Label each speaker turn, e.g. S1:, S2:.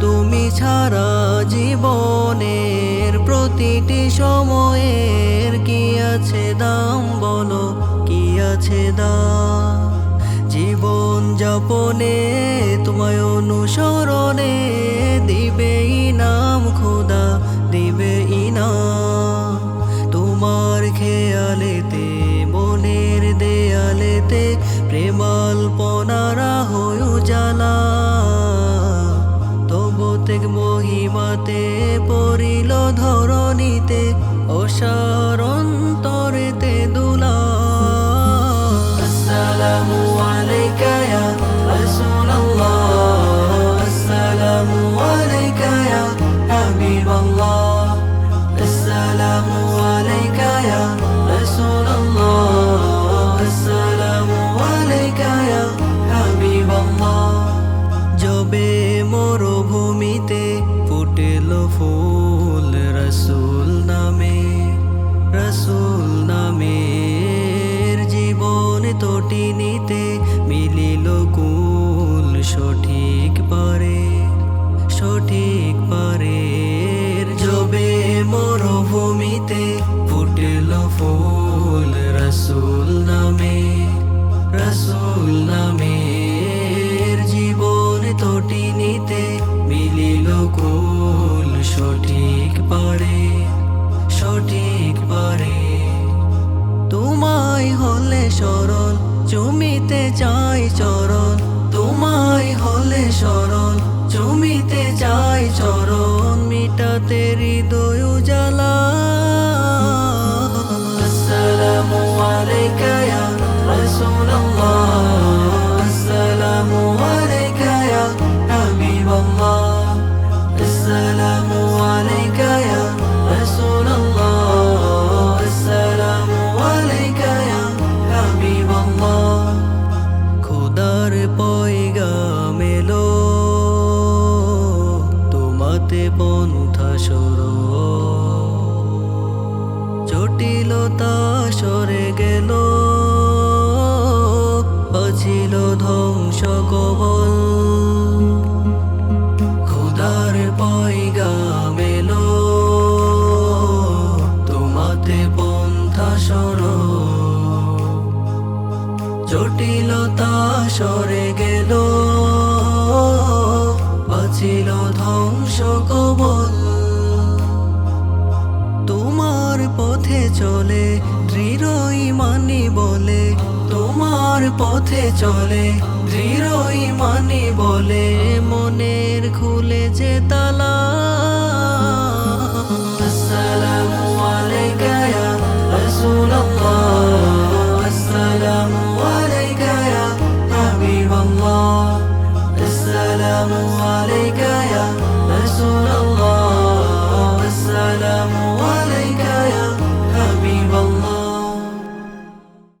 S1: তুমি ছাড়া জীবনের প্রতিটি সময়ের কি আছে দাম বলো, কি আছে দাম? জীবন যাপনে তোমায় অনুসরণে দিবে নাম খোদা। দেয়ালেতে প্রেমাল পনারা হয়ে জ্বালা। তবু তেগ মহিমাতে পড়িল ধরণীতে অসারন্তরেতে ফুল, রসুল নামে, রসুল নামের জীবন তটিনিতে মিলিল কুল, সঠিক পারে, সঠিক পারের জবে মরুভূমিতে ফুটেল ফুল, রসুল নামে, রসুল নামের জীবন তটিনিতে মিলিল কুল সঠিক পারে সঠিক পারে। তোমায় হলে সরল জমিতে চাই চরণ। তোমায় হলে সরল জমিতে চাই চরণ। মিটাতে হৃদয় খোদার পয়গাম এলো, তোমাতে পন্থা সর। জটিলতা সরে গেল আছিল ধ্বংস কবল। খোদার পয়গাম এলো, তোমাতে পন্থা সর। জটিলতা সরে গেল। বাঁচিল ধ্বংস কবল। তোমার পথে চলে দৃঢ় মানি বলে। তোমার পথে চলে দৃঢ় মানি বলে। মনের খুলে যে তালা vamos.